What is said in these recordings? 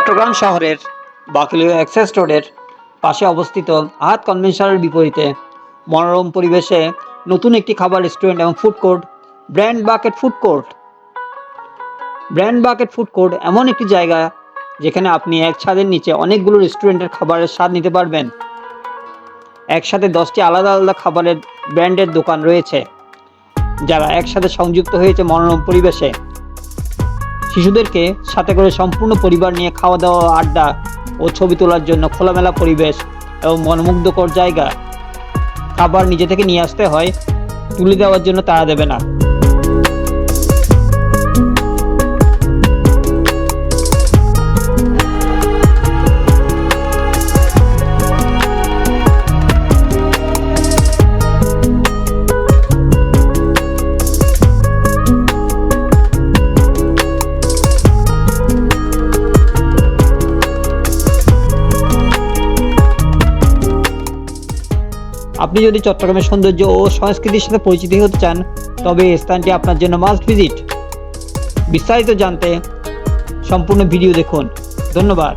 চট্টগ্রাম শহরের বাকলিয়া অ্যাক্সেস রোডের পাশে অবস্থিত আহাত কনভেনশনের বিপরীতে মনোরম পরিবেশে নতুন একটি খাবার রেস্টুরেন্ট এবং food court brand bucket food court brand bucket food court এমন একটি জায়গা যেখানে আপনি এক ছাদের নিচে অনেকগুলো রেস্টুরেন্টের খাবারের স্বাদ নিতে পারবেন। একসাথে দশটি আলাদা আলাদা খাবারের ব্র্যান্ডের দোকান রয়েছে, যারা একসাথে সংযুক্ত হয়েছে মনোরম পরিবেশে। শিশুদেরকে সাথে করে সম্পূর্ণ পরিবার নিয়ে খাওয়া দাওয়া, আড্ডা ও ছবি তোলার জন্য খোলামেলা পরিবেশ এবং মনমুগ্ধকর জায়গা খাবার নিজে থেকে নিয়ে আসতে হয়, তুলে দেওয়ার জন্য তারা দেবে না। আপনি যদি চট্টগ্রামের সৌন্দর্য ও সংস্কৃতির সাথে পরিচিত হতে চান, তবে এই স্থানটি আপনার জন্য মাস্ট ভিজিট বিস্তারিত জানতে সম্পূর্ণ ভিডিও দেখুন। ধন্যবাদ।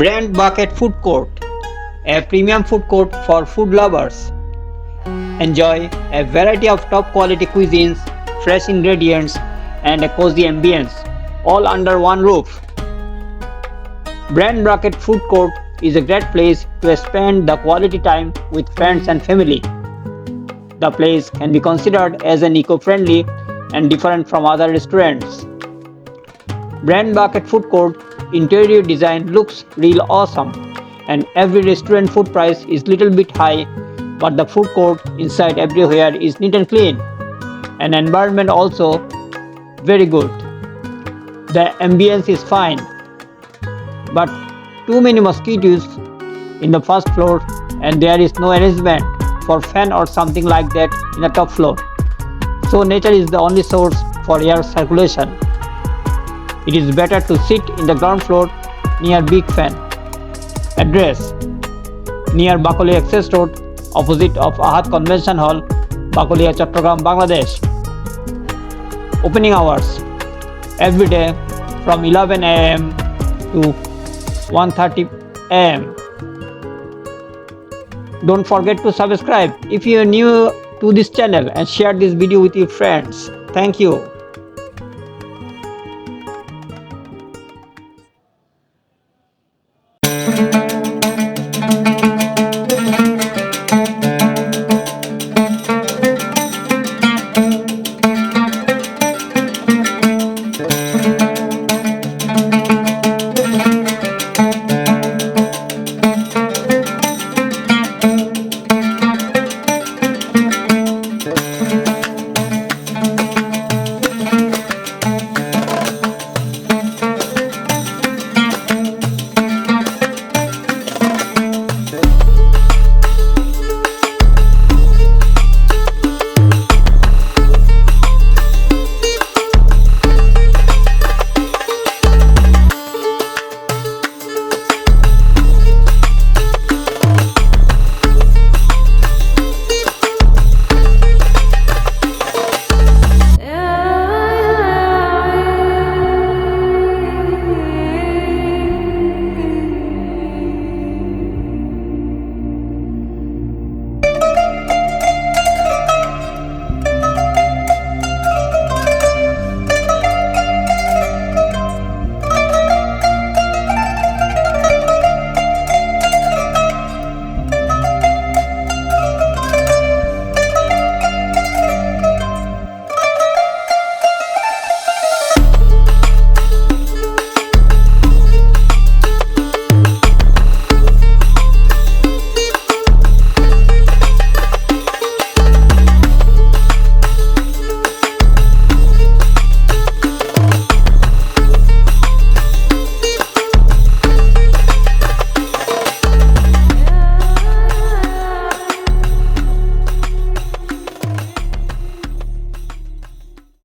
Brand bucket food court, a premium food court for food lovers. Enjoy a variety of top quality cuisines fresh ingredients, and a cozy ambience, all under one roof. Brand Bucket Food Court is a great place to spend the quality time with friends and family. The place can be considered as an eco-friendly and different from other restaurants. Brand Bucket Food Court interior design looks real awesome and every restaurant food price is little bit high but the food court inside everywhere is neat and clean and environment also very good. The ambience is fine but too many mosquitoes in the first floor and there is no arrangement for fan or something like that in the top floor. So nature is the only source for air circulation. It is better to sit in the ground floor near big fan. Address near Bakoli Access Road opposite of Ahad Convention Hall, Bakolia, Chattogram, Bangladesh. Opening hours every day from 11 am to 1:30 am. Don't forget to subscribe if you are new to this channel and share this video with your friends. Thank you.